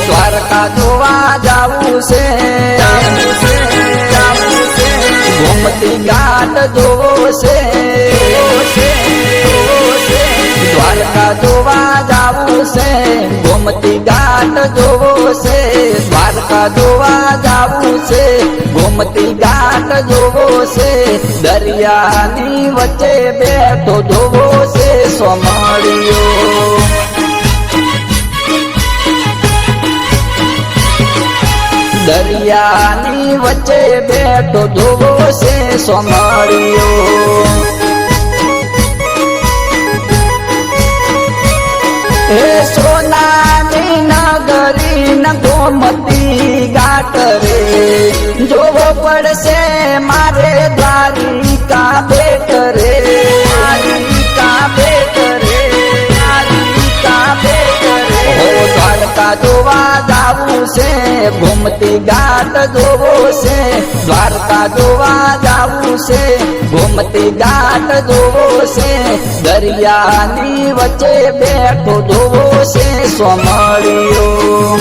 દ્વારકા જોવા જાવું છે. ગોમતી ઘાટ જોવો છે. દ્વારકા જોવા જાવું છે. ગોમતી ઘાટ જોવો છે. દ્વારકા જોવા જાવું છે. ગોમતી ઘાટ જોવો છે. દરિયાની વચ્ચે બેઠો જોવો છે. સોમાળીઓ દરિયાની વચ્ચે બેઠો જોશે છે હે સોનાની નગરી ન ગોમતી ગાટ રે. જોવો પડશે મારે દ્વારિકા બેટ રે. દ્વારિકા બેટ રે, દ્વારિકા બેટ રે. દ્વારકા જોવા જાવું છે ગોમતી ઘાટ જોવો છે, દ્વારકા જોવા જાવું છે. ગોમતી ઘાટ જોવો છે, દરિયાની વચ્ચે બેઠો જોવો છે, સોમળીઓ.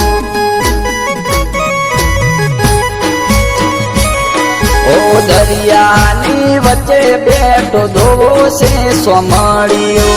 દરિયાની વચ્ચે બેઠો ધોવો છે, સોમળીઓ.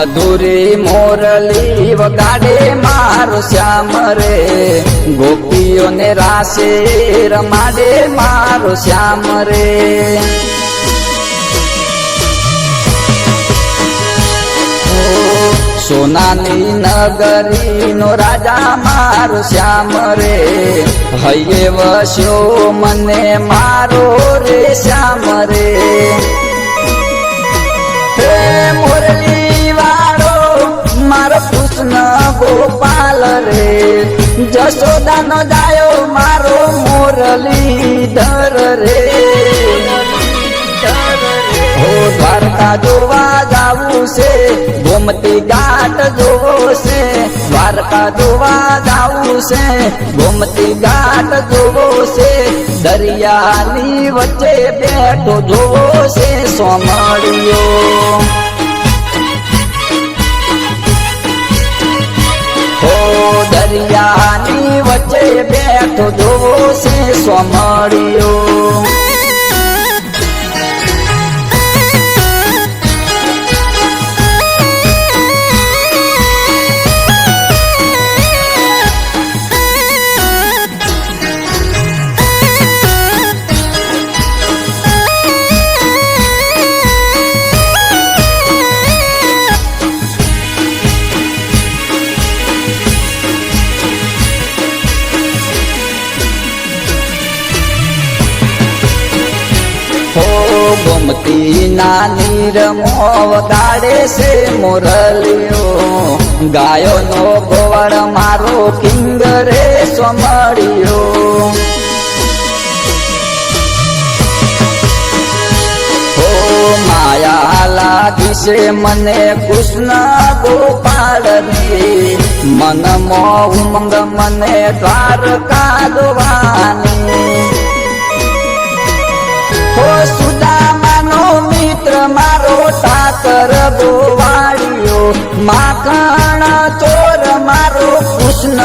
મધુરી મોરલી વગાડે મારો શ્યામ રે. ગોપીઓને રાસે રમાડે મારો શ્યામ રે. સોનાની નગરી નો રાજા મારો શ્યામ રે. હૈયે વસ્યો મને મારો રે શ્યામ રે. હે જશોદા નો જાયો મારો મોરલી ધર રે. હો દ્વારકા જોવા જાવું છે, ગોમતી ઘાટ જોવો છે. દ્વારકા જોવા જાવું છે, ગોમતી ઘાટ જોવો છે. દરિયાની વચ્ચે બેઠો જોવો છે જોવો છે સોમળિયો ગોમતી નાની રમો ગાડે છે મોરલીઓ. ગાયો નો ગોવળ મારો કિંગરે સોમળિયો માયા લાગી છે મને કૃષ્ણ ગોપાળની. રે મન મો ઉમંગ મને દ્વારકા સુદામાનો મિત્ર મારો ઠાકર ગોવાળિયો માખણ ચોર મારો કૃષ્ણ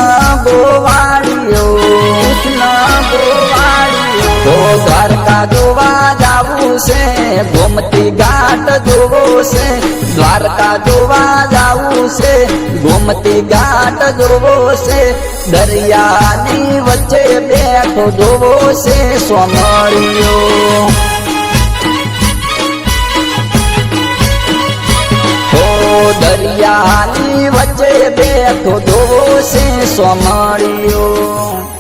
ગોવાળીઓ કૃષ્ણ ગોવાળીઓ. હો દ્વારકા જોવા જાવું છે, ગોમતી ઘાટ જોવો છે. દ્વારકા જોવા જાવું છે, ગોમતી ઘાટ જોવો છે. દરિયાની વચ્ચે બેઠો જોવો છે સોમળિયો દરિયાની વચ્ચે બેઠો દોષે સોમળિયો